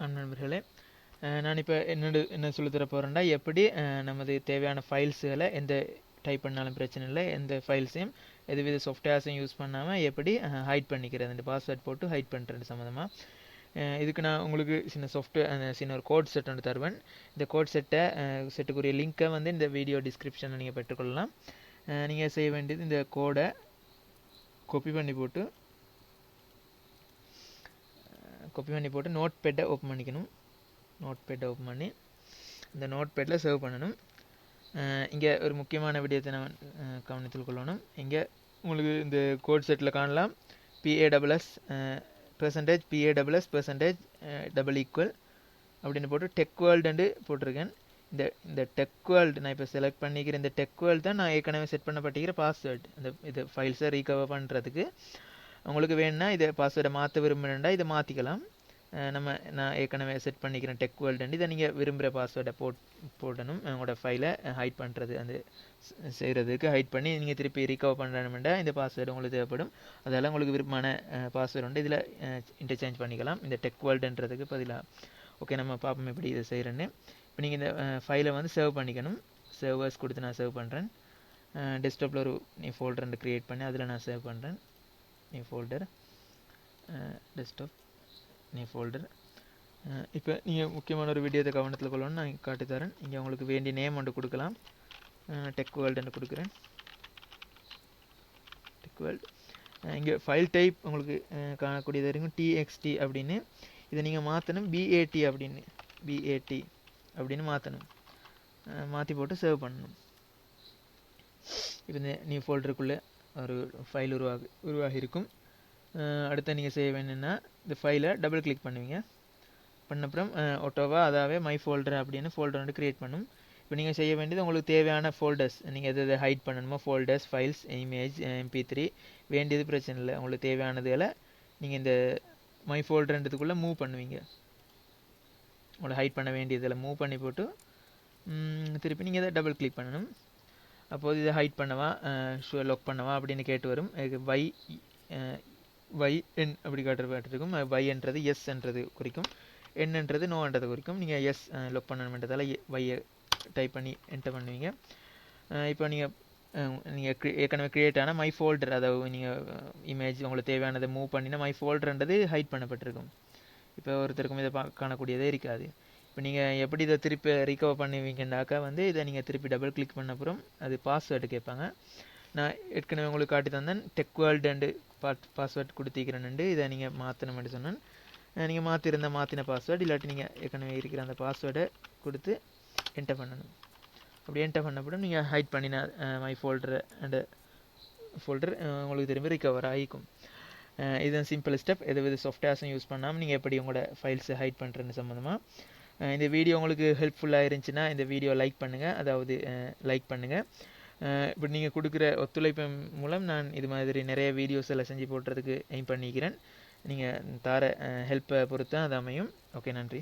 நண்பர்களே நான் இப்போ என்னோட என்ன சொல்லி தர போகிறேன்டா எப்படி நமது தேவையான ஃபைல்ஸுகளை எந்த டைப் பண்ணாலும் பிரச்சனை இல்லை எந்த ஃபைல்ஸையும் எதுவித சாஃப்ட்வேர்ஸையும் யூஸ் பண்ணாமல் எப்படி ஹைட் பண்ணிக்கிறது அந்த பாஸ்வேர்ட் போட்டு ஹைட் பண்ணுறது சம்மந்தமாக இதுக்கு நான் உங்களுக்கு சின்ன சாஃப்ட்வேர் சின்ன ஒரு கோட் செட் ஒன்று தருவேன். இந்த கோட் செட்டை செட்டுக்குரிய லிங்க்கை வந்து இந்த வீடியோ டிஸ்கிரிப்ஷனில் நீங்கள் பெற்றுக்கொள்ளலாம். நீங்கள் செய்ய வேண்டியது இந்த கோடை கொப்பி பண்ணி போட்டு கொப்பி பண்ணி போட்டு நோட் பேட்டை ஓப்பன் பண்ணிக்கணும். நோட் பேட்டை ஓப்பன் பண்ணி இந்த நோட் பேட்டில் சேவ் பண்ணணும். இங்கே ஒரு முக்கியமான விடயத்தை நான் கவனத்தில் கொள்ளணும். இங்கே உங்களுக்கு இந்த கோட் செட்டில் காணலாம். PA double S percentage PA double S percentage double equal அப்படின்னு போட்டு டெக் வேர்ல்டுன்னு போட்டிருக்கேன். இந்த இந்த டெக் வேர்ல்டு நான் இப்போ செலக்ட் பண்ணிக்கிற இந்த டெக் வேர்ல்டு தான் நான் ஏற்கனவே செட் பண்ணப்பட்டிருக்கிற பாஸ்வேர்டு இந்த இது ஃபைல்ஸை ரீகவர் பண்ணுறதுக்கு உங்களுக்கு வேணும்னா இதை பாஸ்வேர்டை மாற்ற விரும்பினா இதை மாற்றிக்கலாம் நம்ம நான் ஏற்கனவே செட் பண்ணிக்கிறேன் டெக் வேர்ல்டுன்னு இதை நீங்கள் விரும்புகிற பாஸ்வேர்டை போட் போடணும். உங்களோட ஃபைலை ஹைட் பண்ணுறது அந்த செய்கிறதுக்கு ஹைட் பண்ணி நீங்கள் திருப்பி ரீகவர் பண்ணுறணுமெண்டா இந்த பாஸ்வேர்டு உங்களுக்கு தேவைப்படும். அதெல்லாம் உங்களுக்கு விருப்பமான பாஸ்வேர்டு உண்டு. இதில் இன்டர்சேஞ்ச் பண்ணிக்கலாம். இந்த டெக் வேர்ல்டுன்றதுக்கு பதிலாக ஓகே நம்ம பார்ப்போம் எப்படி இதை செய்கிறேன்னு இப்போ நீங்கள் இந்த ஃபைலை வந்து சேவ் பண்ணிக்கணும். சேவர்ஸ் கொடுத்து நான் சேவ் பண்ணுறேன் டெஸ்க்டாப்பில் ஒரு நீ ஃபோல்டர் ரெண்டு க்ரியேட் பண்ணி அதில் நான் சேவ் பண்ணுறேன் நீ ஃபோல்டர் டெஸ்க்டாப் நீ ஃபோல்டர் இப்போ நீங்கள் முக்கியமான ஒரு வீடியோத்தை கவனத்தில் கொள்ளணும்னு நான் காட்டி தரேன். இங்கே உங்களுக்கு வேண்டிய நேம் ஒன்று கொடுக்கலாம். டெக் வேர்ல்டுன்னு கொடுக்குறேன். டெக் வேர்ல்டு இங்கே ஃபைல் டைப் உங்களுக்கு uh, காணக்கூடியதாக இருக்கும் டிஎக்ஸ்டி அப்படின்னு. இதை நீங்கள் மாற்றணும் பிஏடி அப்படின்னு. பிஏடி அப்படின்னு மாற்றணும் uh, மாற்றி போட்டு சேவ் பண்ணணும். இப்போ இந்த நியூ ஃபோல்டருக்குள்ளே ஒரு ஃபைல் உருவாகு உருவாகி இருக்கும் அடுத்து நீங்கள் செய்ய வேணும்னா இந்த ஃபைலை டபுள் கிளிக் பண்ணுவீங்க. பண்ண அப்புறம் ஒட்டோவா அதாவே மை ஃபோல்டர் அப்படின்னு ஃபோல்டர் வந்து க்ரியேட் பண்ணும். இப்போ நீங்கள் செய்ய வேண்டியது உங்களுக்கு தேவையான ஃபோல்டர்ஸ் நீங்கள் எது எது ஹைட் பண்ணணுமோ folders files image MP three வேண்டியது பிரச்சனை இல்லை. உங்களுக்கு தேவையானதுகளை நீங்கள் இந்த மை ஃபோல்டர்ன்றதுக்குள்ளே மூவ் பண்ணுவீங்க. உங்களை ஹைட் பண்ண வேண்டியதில் மூவ் பண்ணி போட்டு திருப்பி நீங்கள் இதை டபுள் கிளிக் பண்ணணும். அப்போது இதை ஹைட் பண்ணவா? ஷூ லொக் பண்ணவா? அப்படின்னு கேட்டு வரும். வை வை என் அப்படி காட்டுற காட்டிருக்கும் வைன்றது எஸ் என்றது குறிக்கும். என்னன்றது நோன்றது குறிக்கும். நீங்கள் எஸ் லொக் பண்ணணுன்றதால வையை டைப் பண்ணி என்டர் பண்ணுவீங்க. இப்போ நீங்கள் நீங்கள் ஏற்கனவே க்ரியேட் ஆன மை ஃபோல்டர் அதாவது நீங்கள் இமேஜ் உங்களுக்கு தேவையானதை மூவ் பண்ணினா மை ஃபோல்டர்ன்றது ஹைட் பண்ணப்பட்டிருக்கும். இப்போ ஒருத்தருக்கும் இதை பா காணக்கூடியதே இருக்காது. இப்போ நீங்கள் எப்படி இதை திருப்பி ரீகவர் பண்ணுவீங்கன்னாக்கா வந்து இதை நீங்கள் திருப்பி டபுள் கிளிக் பண்ண அப்புறம் அது பாஸ்வேர்டு கேட்பாங்க. நான் ஏற்கனவே உங்களுக்கு காட்டி தந்தேன் டெக் வேர்ல்டு அண்டு பாட் பாஸ்வேர்ட் கொடுத்திக்கிறேன்னு இதை நீங்கள் மாற்றணும்னு சொன்னேன். நீங்கள் மாற்றிருந்த மாற்றின பாஸ்வேர்டு இல்லாட்டி நீங்கள் ஏற்கனவே இருக்கிற அந்த பாஸ்வேர்டை கொடுத்து என்டர் பண்ணணும். அப்படி என்டர் பண்ணப்படும் நீங்கள் ஹைட் பண்ணின மை ஃபோல்டரை அண்டு ஃபோல்டர் உங்களுக்கு திரும்பி ரிகவர் ஆகிக்கும். இதுதான் சிம்பிள் ஸ்டெப் எது வித சாஃப்ட்வேர்ஸும் யூஸ் பண்ணாமல் நீங்கள் எப்படி உங்களோட ஃபைல்ஸை ஹைட் பண்ணுறேன்னு சம்மந்தமாக இந்த வீடியோ உங்களுக்கு ஹெல்ப்ஃபுல்லாக இருந்துச்சுன்னா இந்த வீடியோ லைக் பண்ணுங்கள் அதாவது லைக் பண்ணுங்கள் இப்படி நீங்கள் கொடுக்குற ஒத்துழைப்பு மூலம் நான் இது மாதிரி நிறைய வீடியோஸ் எல்லாம் செஞ்சு போடுறதுக்கு எய்ம் பண்ணிக்கிறேன். நீங்கள் தார ஹெல்ப்பை பொறுத்து அது அமையும். ஓகே நன்றி.